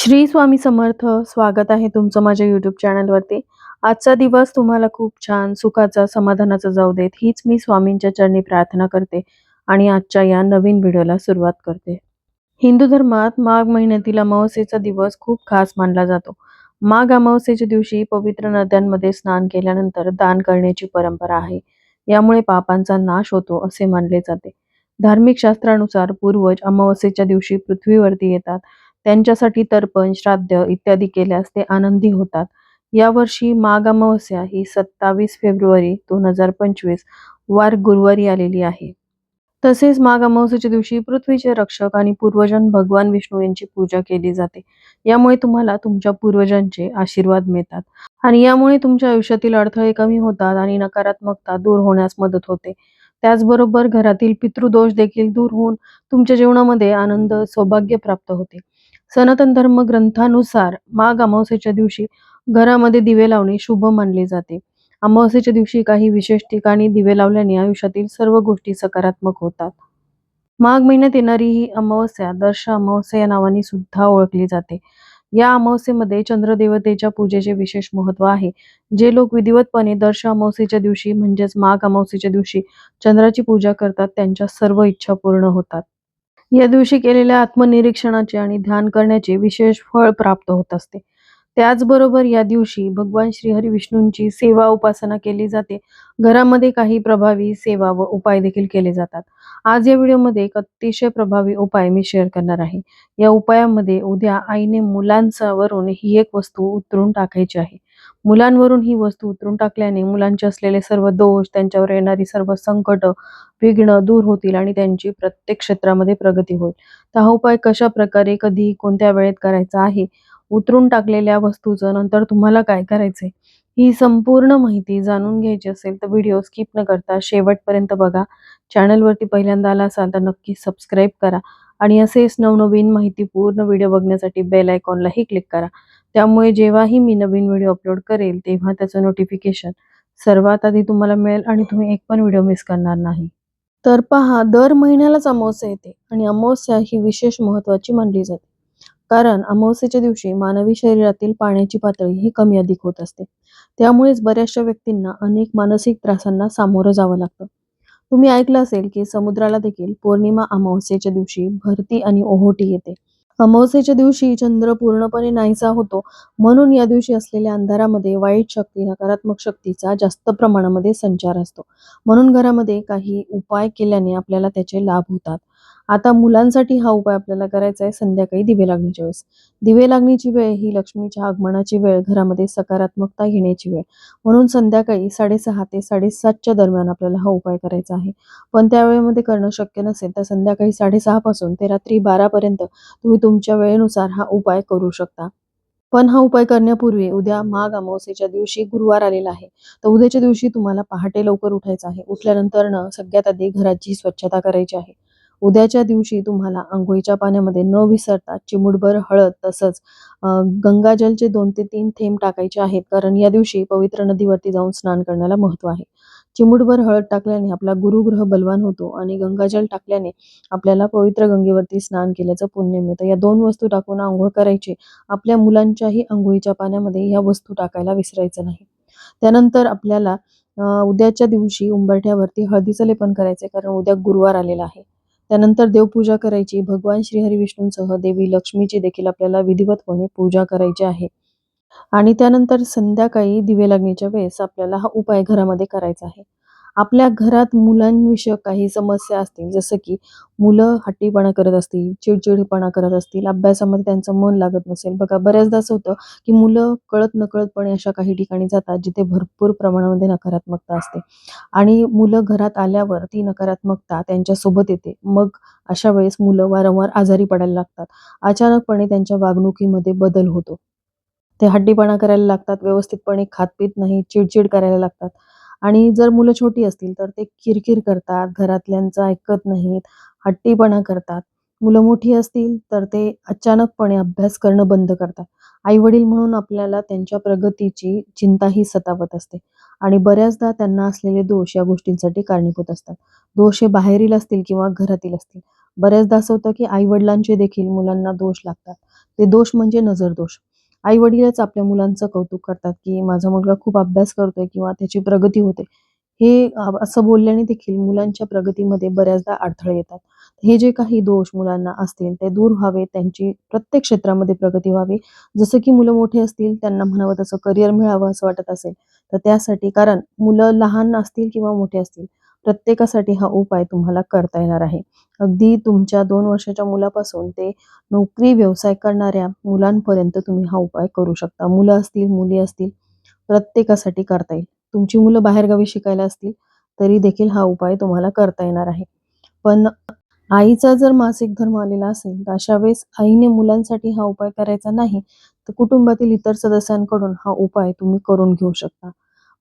श्री स्वामी समर्थ स्वागत आहे तुमचं माझ्या युट्यूब चॅनलवरती आजचा दिवस तुम्हाला खूप छान सुखाचा समाधानाचा जाऊ देत. हीच मी स्वामींच्या चरणी प्रार्थना करते आणि आजच्या या नवीन व्हिडिओला सुरुवात करते. हिंदू धर्मात माघ महिन्यातील अमावस्येचा दिवस खूप खास मानला जातो. माघ अमावस्येच्या दिवशी पवित्र नद्यांमध्ये स्नान केल्यानंतर दान करण्याची परंपरा आहे. यामुळे पापांचा नाश होतो असे मानले जाते. धार्मिक शास्त्रानुसार पूर्वज अमावस्येच्या दिवशी पृथ्वीवरती येतात त्यांच्यासाठी तर्पण श्राद्ध इत्यादी केल्यास ते आनंदी होतात. यावर्षी माघ अमावस्या ही सत्तावीस फेब्रुवारी दोन हजार पंचवीस वार गुरुवारी आलेली आहे. तसेच माघ अमावस्येच्या दिवशी पृथ्वीचे रक्षक आणि पूर्वजन भगवान विष्णू यांची पूजा केली जाते. यामुळे तुम्हाला तुमच्या पूर्वजांचे आशीर्वाद मिळतात आणि यामुळे तुमच्या आयुष्यातील अडथळे कमी होतात आणि नकारात्मकता दूर होण्यास मदत होते. त्याचबरोबर घरातील पितृदोष देखील दूर होऊन तुमच्या जीवनामध्ये आनंद सौभाग्य प्राप्त होते. सनातन धर्म ग्रंथानुसार माघ अमावस्येच्या दिवशी घरामध्ये दिवे लावणे शुभ मानले जाते. अमावस्येच्या दिवशी काही विशेष ठिकाणी दिवे लावल्याने आयुष्यातील सर्व गोष्टी सकारात्मक होतात. माघ महिन्यात येणारी ही अमावस्या दर्श अमावस्या या नावाने सुद्धा ओळखली जाते. या अमावस्येमध्ये चंद्रदेवतेच्या पूजेचे विशेष महत्त्व आहे. जे लोक विधिवतपणे दर्श अमावस्येच्या दिवशी म्हणजेच माघ अमावस्येच्या दिवशी चंद्राची पूजा करतात त्यांच्या सर्व इच्छा पूर्ण होतात. या दिवशी केलेल्या आत्मनिरीक्षणाचे आणि ध्यान करण्याचे विशेष फळ प्राप्त होत असते. त्याचबरोबर या दिवशी भगवान श्रीहरी विष्णूंची सेवा उपासना केली जाते. घरामध्ये काही प्रभावी सेवा व उपाय देखील केले जातात. आज या व्हिडिओमध्ये एक अतिशय प्रभावी उपाय मी शेअर करणार आहे. या उपायामध्ये उद्या आईने मुलांच्यावरून ही एक वस्तू उतरून टाकायची आहे. मुलांवरून ही वस्तू उतरून टाकल्याने मुलांचे असलेले सर्व दोष त्यांच्यावर येणारी सर्व संकट विघ्न दूर होतील आणि त्यांची प्रत्येक क्षेत्रामध्ये प्रगती होईल. तर हा उपाय कशा प्रकारे कधी कोणत्या वेळेत करायचा आहे? उतरून टाकलेल्या वस्तूचं नंतर तुम्हाला काय करायचंय? ही संपूर्ण माहिती जाणून घ्यायची असेल तर व्हिडिओ स्किप न करता शेवटपर्यंत बघा. चॅनलवरती पहिल्यांदा आला असाल तर नक्की सबस्क्राईब करा आणि असेच नवनवीन माहिती पूर्ण व्हिडिओ बघण्यासाठी बेल आयकॉनलाही क्लिक करा. त्यामुळे जेव्हाही मी नवीन व्हिडिओ अपलोड करेल तेव्हा त्याचं नोटिफिकेशन सर्वात आधी तुम्हाला मिळेल आणि तुम्ही एक पण व्हिडिओ मिस करणार नाही. तर पहा दर महिन्यालाच अमावस्या येते आणि अमावस्या ही विशेष महत्वाची मानली जाते. कारण अमावस्येच्या दिवशी मानवी शरीरातील पाण्याची पातळी ही कमी अधिक होत असते. त्यामुळेच बऱ्याचशा व्यक्तींना अनेक मानसिक त्रासांना सामोरं जावं लागतं. तुम्ही ऐकलं असेल की समुद्राला देखील पौर्णिमा अमावस्येच्या दिवशी भरती आणि ओहोटी येते. अमावस्येच्या दिवशी चंद्र पूर्णपणे नाहीसा होतो. म्हणून या दिवशी असलेल्या अंधारामध्ये वाईट शक्ती नकारात्मक शक्तीचा जास्त प्रमाणामध्ये संचार असतो. म्हणून घरामध्ये काही उपाय केल्याने आपल्याला त्याचे लाभ होतात. आता मुलांसाठी हा उपाय आपल्याला करायचा आहे संध्याकाळी दिवे लागण्याच्या वेळेस. दिवे लागण्याची वेळ ही लक्ष्मीच्या आगमनाची वेळ घरामध्ये सकारात्मकता येण्याची वेळ. म्हणून संध्याकाळी साडेसहा ते साडेसातच्या दरम्यान आपल्याला हा उपाय करायचा आहे. पण त्या वेळेमध्ये करणं शक्य नसेल तर संध्याकाळी साडेसहा पासून ते रात्री बारापर्यंत तुम्ही तुमच्या वेळेनुसार हा उपाय करू शकता. पण हा उपाय करण्यापूर्वी उद्या माघ अमावस्येच्या दिवशी गुरुवार आलेला आहे. तर उद्याच्या दिवशी तुम्हाला पहाटे लवकर उठायचं आहे. उठल्यानंतर सगळ्यात आधी घराची स्वच्छता करायची आहे. उद्याच्या दिवशी तुम्हाला आंघोळीच्या पाण्यामध्ये न विसरता चिमुटभर हळद तसंच गंगाजलचे दोन ते तीन थेंब टाकायचे आहेत. कारण या दिवशी पवित्र नदीवरती जाऊन स्नान करण्याला महत्त्व आहे. चिमुटभर हळद टाकल्याने आपला गुरुग्रह बलवान होतो आणि गंगाजल टाकल्याने आपल्याला पवित्र गंगेवरती स्नान केल्याचं पुण्य मिळतं. या दोन वस्तू टाकून आंघोळ करायची आपल्या मुलांच्याही आंघोळीच्या पाण्यामध्ये या वस्तू टाकायला विसरायचं नाही. त्यानंतर आपल्याला उद्याच्या दिवशी उंबरठ्यावरती हळदीचं लेपन करायचं कारण उद्या गुरुवार आलेला आहे. त्यानंतर देवपूजा करायची. भगवान श्रीहरी विष्णूंसह देवी लक्ष्मीची देखील आपल्याला विधिवतपणे पूजा करायची आहे. आणि त्यानंतर संध्याकाळी दिवे लागण्याच्या वेळेस आपल्याला हा उपाय घरामध्ये करायचा आहे. आपल्या घरात मुलांविषयक काही समस्या असतील जसं की मुलं हट्टीपणा करत असतील चिडचिडपणा करत असतील अभ्यासामध्ये त्यांचं मन लागत नसेल. बघा बऱ्याचदा असं होतं की मुलं कळत नकळतपणे अशा काही ठिकाणी जातात जिथे भरपूर प्रमाणामध्ये नकारात्मकता असते. आणि मुलं घरात आल्यावर ती नकारात्मकता त्यांच्यासोबत येते. मग अशा वेळेस मुलं वारंवार आजारी पडायला लागतात. अचानकपणे त्यांच्या वागणुकीमध्ये बदल होतो. ते हड्डीपणा करायला लागतात व्यवस्थितपणे खात पित नाही चिडचिड करायला लागतात. आणि जर मुलं छोटी असतील तर ते किरकिर करतात घरातल्यांचं ऐकत नाहीत हट्टीपणा करतात. मुलं मोठी असतील तर ते अचानकपणे अभ्यास करणं बंद करतात. आई वडील म्हणून आपल्याला त्यांच्या प्रगतीची चिंताही सतावत असते आणि बऱ्याचदा त्यांना असलेले दोष या गोष्टींसाठी कारणीभूत असतात. दोष हे बाहेरील असतील किंवा घरातील असतील. बऱ्याचदा असं होतं की आई वडिलांचे देखील मुलांना दोष लागतात. ते दोष म्हणजे नजर दोष आई वडीलच आपल्या मुलांचं कौतुक करतात की माझा मुलगा खूप अभ्यास करतोय किंवा त्याची प्रगती होते. हे असं बोलल्याने देखील मुलांच्या प्रगतीमध्ये बऱ्याचदा अडथळे येतात. हे जे काही दोष मुलांना असतील ते दूर व्हावे त्यांची प्रत्येक क्षेत्रामध्ये प्रगती व्हावी. जसं की मुलं मोठी असतील त्यांना म्हणावं तसं करिअर मिळावं असं वाटत असेल तर त्यासाठी कारण मुलं लहान असतील किंवा मोठे असतील प्रत्येकासाठी हा उपाय तुम्हाला करता येणार आहे. अगदी तुमच्या दोन वर्षाच्या मुलापासून ते नोकरी व्यवसाय करणाऱ्या मुलांपर्यंत तुम्ही हा उपाय करू शकता. मुलं असतील मुली असतील प्रत्येकासाठी करता येईल. तुमची मुलं बाहेरगावी शिकायला असतील तरी देखील हा उपाय तुम्हाला करता येणार आहे. पण आईचा जर मासिक धर्म आलेला असेल तर अशा वेळेस आईने मुलांसाठी हा उपाय करायचा नाही तर कुटुंबातील इतर सदस्यांकडून हा उपाय तुम्ही करून घेऊ शकता.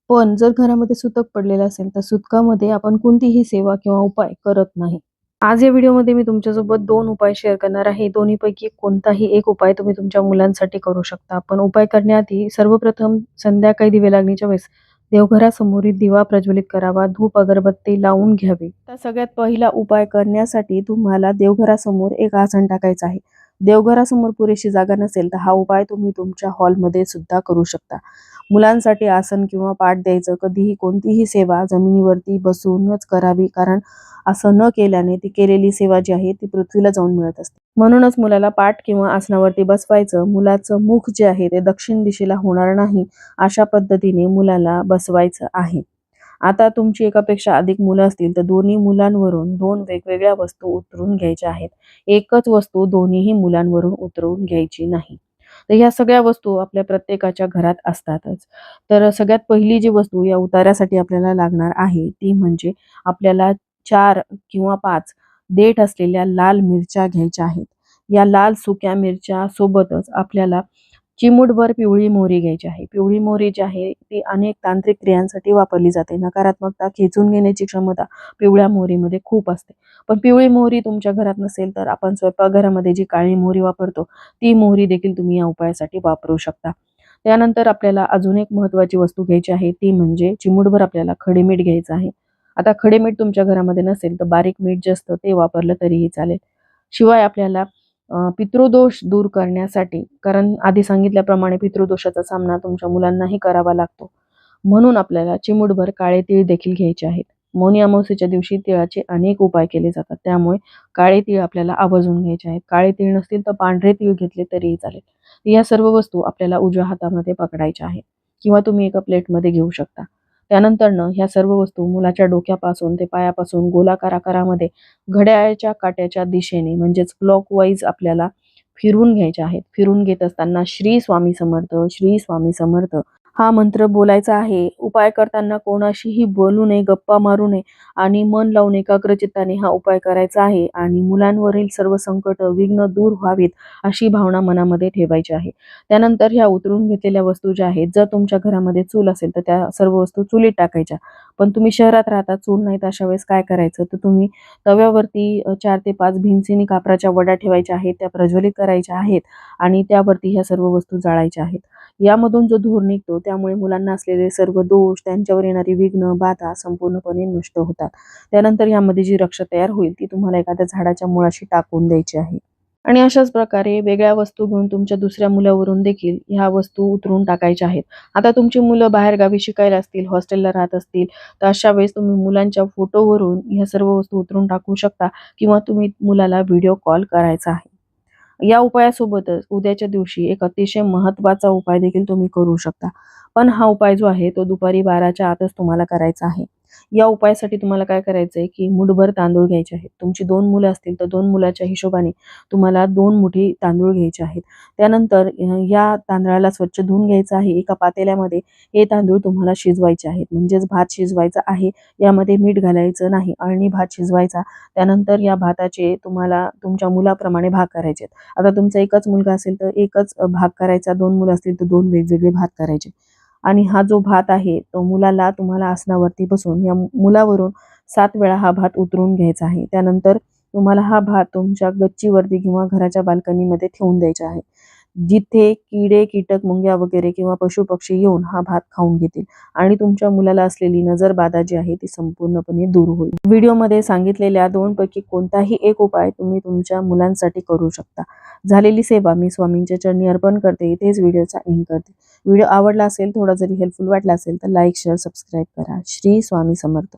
पण जर घरामध्ये सुतक पडलेलं असेल तर सुतकामध्ये आपण कोणतीही सेवा किंवा उपाय करत नाही. आज या व्हिडिओमध्ये मी तुमच्यासोबत दोन उपाय शेअर करणार आहे. दोन्हीपैकी कोणताही एक उपाय तुम्ही तुमच्या मुलांसाठी करू शकता. पण उपाय करण्याआधी सर्वप्रथम संध्याकाळी दिवे लागणीच्या वेळेस देवघरासमोरील दिवा प्रज्वलित करावा. धूप अगरबत्ती लावून घ्यावी. तर सगळ्यात पहिला उपाय करण्यासाठी तुम्हाला देवघरासमोर एक आसन टाकायचं आहे. देवघरासमोर पुरेशी जागा नसेल तर हा उपाय तुम्ही तुमच्या हॉलमध्ये सुद्धा करू शकता. मुलांसाठी आसन किंवा पाठ द्यायचं कधीही कोणतीही सेवा जमिनीवरती बसूनच करावी कारण असं न केल्याने ती केलेली सेवा जी आहे ती पृथ्वीला जाऊन मिळत असते. म्हणूनच मुलाला पाठ किंवा आसनावरती बसवायचं मुलाचं मुख जे आहे ते दक्षिण दिशेला होणार नाही अशा पद्धतीने मुलाला बसवायचं आहे. आता तुमची एकापेक्षा अधिक मुलं असतील तर दोन्ही मुलांवरून दोन वेगवेगळ्या वस्तू उतरून घ्यायच्या आहेत. एकच वस्तू दोन्हीही मुलांवरून उतरवून घ्यायची नाही. तर ह्या सगळ्या वस्तू आपल्या प्रत्येकाच्या घरात असतातच. तर सगळ्यात पहिली जी वस्तू या उतार्यासाठी आपल्याला लागणार आहे ती म्हणजे आपल्याला चार किंवा पाच देठ असलेल्या लाल मिरच्या घ्यायच्या आहेत. या लाल सुक्या मिरच्या सोबतच आपल्याला चिमूटभर पिवळी मोहरी घ्यायची आहे. पिवळी मोहरी जी आहे ती अनेक तांत्रिक क्रियांसाठी वापरली जाते. नकारात्मकता खेचून घेण्याची क्षमता पिवळ्या मोहरीमध्ये खूप असते. पण पिवळी मोहरी तुमच्या घरात नसेल तर आपण स्वयंपाकघरामध्ये जी काळी मोहरी वापरतो ती मोहरी देखील तुम्ही या उपायासाठी वापरू शकता. त्यानंतर आपल्याला अजून एक महत्वाची वस्तू घ्यायची आहे ती म्हणजे चिमूटभर आपल्याला खडे मीठ घ्यायचं आहे. आता खडे मीठ तुमच्या घरामध्ये नसेल तर बारीक मीठ जे असतं ते वापरलं तरीही चालेल. शिवाय आपल्याला पितृदोष दूर करण्यासाठी कारण आधी सांगितल्याप्रमाणे पितृदोषाचा सामना तुमच्या मुलांनाही करावा लागतो. म्हणून आपल्याला चिमूटभर काळे तीळ देखील घ्यायचे आहेत. मौनी अमावस्येच्या दिवशी तिळाचे अनेक उपाय केले जातात. त्यामुळे काळे तीळ आपल्याला आवर्जून घ्यायचे आहेत. काळे तीळ नसतील तर पांढरे तीळ घेतले तरीही चालेल. या सर्व वस्तू आपल्याला उजव्या हातामध्ये पकडायच्या आहेत. किंवा तुम्ही एका प्लेटमध्ये घेऊ शकता. त्यानंतरनं ह्या सर्व वस्तू मुलाच्या डोक्यापासून ते पायापासून गोलाकार आकारामध्ये घड्याळ्याच्या काट्याच्या दिशेने म्हणजेच क्लॉक वाईज आपल्याला फिरून घ्यायच्या आहेत. फिरून घेत असताना श्री स्वामी समर्थ श्री स्वामी समर्थ हा मंत्र बोलायचा आहे. उपाय करताना कोणाशीही बोलू नये गप्पा मारू नये आणि मन लावून एकाग्रचित्ताने हा उपाय करायचा आहे आणि मुलांवरील सर्व संकट विघ्न दूर व्हावीत अशी भावना मनामध्ये ठेवायची आहे. त्यानंतर ह्या उतरून घेतलेल्या वस्तू ज्या आहेत जर तुमच्या घरामध्ये चूल असेल तर त्या सर्व वस्तू चुलीत टाकायच्या. पण तुम्ही शहरात राहता चूल नाही तर अशा वेळेस काय करायचं? तर तुम्ही तव्यावरती चार ते पाच भिंसीनी कापराच्या वड्या ठेवायच्या आहेत त्या प्रज्वलित करायच्या आहेत आणि त्यावरती ह्या सर्व वस्तू जाळायच्या आहेत. यामधून जो धूर निघतो त्यामुळे मुलांना असलेले सर्व दोष त्यांच्यावर येणारी विघ्न बाधा संपूर्णपणे नष्ट होतात. त्यानंतर यामध्ये जी रक्षा तयार होईल ती तुम्हाला एखाद्या झाडाच्या मुळाशी टाकून द्यायची आहे. आणि अशाच प्रकारे वेगळ्या वस्तू घेऊन तुमच्या दुसऱ्या मुलावरून देखील ह्या वस्तू उतरून टाकायच्या आहेत. आता तुमची मुलं बाहेर गावी शिकायला असतील हॉस्टेलला राहत असतील तर अशा वेळेस तुम्ही मुलांच्या फोटोवरून ह्या सर्व वस्तू उतरून टाकू शकता किंवा तुम्ही मुलाला व्हिडिओ कॉल करायचा आहे. या उपायासोबतच उद्याच्या दिवशी एक अतिशय महत्त्वाचा उपाय देखील तुम्ही करू शकता. पण हा उपाय जो आहे तो दुपारी बाराच्या आतच तुम्हाला करायचा आहे. या उपायासाठी तुम्हाला काय करायचं आहे की मुठभर तांदूळ घ्यायचे आहेत. तुमची दोन मुलं असतील तर दोन मुलाच्या हिशोबाने तुम्हाला दोन मुठी तांदूळ घ्यायचे आहेत. त्यानंतर या तांदळाला स्वच्छ धुवून घ्यायचं आहे. एका पातेल्यामध्ये हे तांदूळ तुम्हाला शिजवायचे आहेत. म्हणजेच भात शिजवायचा आहे. यामध्ये मीठ घालायचं नाही. अळणी भात शिजवायचा. त्यानंतर या भाताचे तुम्हाला तुमच्या मुलाप्रमाणे भाग करायचे आता तुमचा एकच मुलगा असेल तर एकच भाग करायचा. दोन मुलं असतील तर दोन वेगवेगळे भात करायचे आणि हा जो भात आहे तो मुलाला तुम्हाला आसनावरती बसून या मुलावरून सात वेळा हा भात उतरून घ्यायचा आहे. त्यानंतर तुम्हाला हा भात तुमच्या गच्चीवरती किंवा घराच्या बाल्कनीमध्ये ठेवून द्यायचा आहे. जिथे किडे कीटक मुंग्या वगैरे किंवा पशु पक्षी येऊन हा भात खाऊन घेतील आणि तुमच्या मुलाला असलेली नजरबाधा जी आहे ती संपूर्णपणे दूर होईल. व्हिडिओमध्ये सांगितलेल्या दोन पैकी कोणताही एक उपाय तुम्ही तुमच्या मुलांसाठी करू शकता. झालेली सेवा मी स्वामींच्या चरणी अर्पण करते इथेच व्हिडिओचा एंड करते. व्हिडिओ आवडला असेल थोडा जरी हेल्पफुल वाटला असेल तर लाईक शेअर सबस्क्राईब करा. श्री स्वामी समर्थ.